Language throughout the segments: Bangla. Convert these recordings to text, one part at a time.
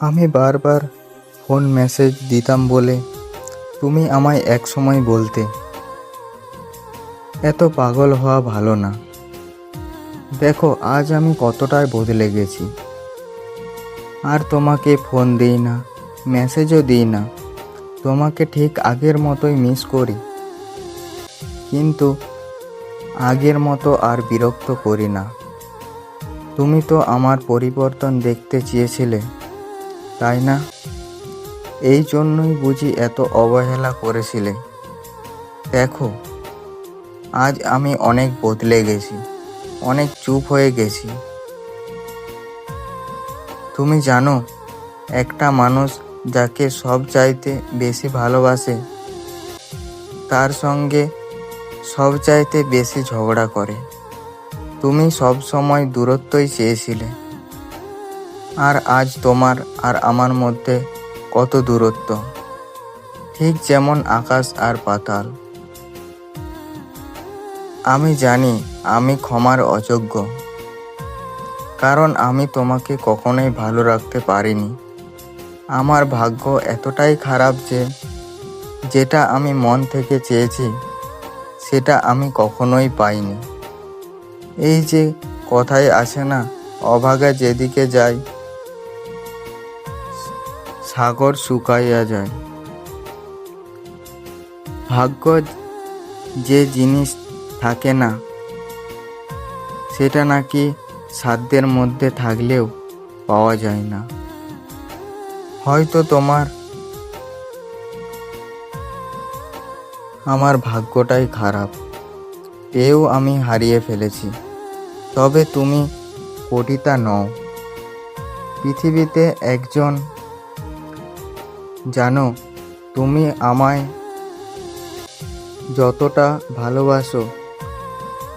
আমি বারবার ফোন মেসেজ দিতাম বলে তুমি আমায় এক সময় বলতে। এত পাগল হওয়া ভালো না। দেখো, আজ আমি কতটাই বদলে গেছি। আর তোমাকে ফোন দিই না, মেসেজও দিই না। তোমাকে ঠিক আগের মতোই মিস করি। কিন্তু আগের মতো আর বিরক্ত করি না। তুমি তো আমার পরিবর্তন দেখতে চেয়েছিলে। তাই না? এই জন্যই বুঝি এত অবহেলা করেছিলে। দেখো, আজ আমি অনেক বদলে গেছি, অনেক চুপ হয়ে গেছি। তুমি জানো, একটা মানুষ যাকে সব চাইতে বেশি ভালোবাসে, তার সঙ্গে সব চাইতে বেশি ঝগড়া করে। তুমি সব সময় দূরত্বই চেয়েছিলে। আর আজ তোমার আর আমার মধ্যে কত দূরত্ব। ঠিক যেমন আকাশ আর পাতাল। আমি জানি আমি ক্ষমার অযোগ্য, কারণ আমি তোমাকে কখনোই ভালো রাখতে পারিনি। আমার ভাগ্য এতটাই খারাপ যে, যেটা আমি মন থেকে চেয়েছি, সেটা আমি কখনোই পাইনি। এই যে কথায় আসে না, অভাগা যেদিকে যায় সাগর শুকাইয়া যায়। ভাগ্য যে জিনিস থাকে না, সেটা নাকি সাধ্যের মধ্যে থাকলেও পাওয়া যায় না। হয়তো তোমার, আমার ভাগ্যটাই খারাপ পেয়েও আমি হারিয়ে ফেলেছি। তবে তুমি কোটিটা নও। পৃথিবীতে একজন জানো, তুমি আমায় যতটা ভালোবাসো,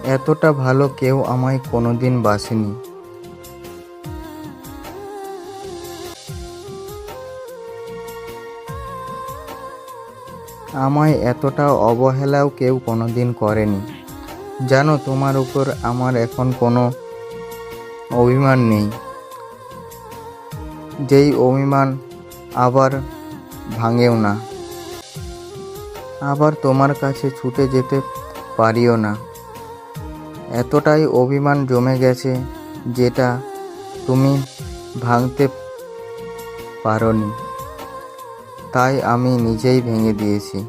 এতটা ভালো কেউ আমায় কোনোদিন বাসেনি। আমায় এতটা অবহেলাও কেউ কোনোদিন করেনি। জানো, তোমার উপর আমার এখন কোনো অভিমান নেই। যেই অভিমান আবার ভাঙেও না। আবার তোমার কাছে ছুটে যেতে পারিও না। এতটাই অভিমান জমে গেছে যেটা তুমি ভাঙতে পারনি। তাই আমি নিজেই ভেঙে দিয়েছি।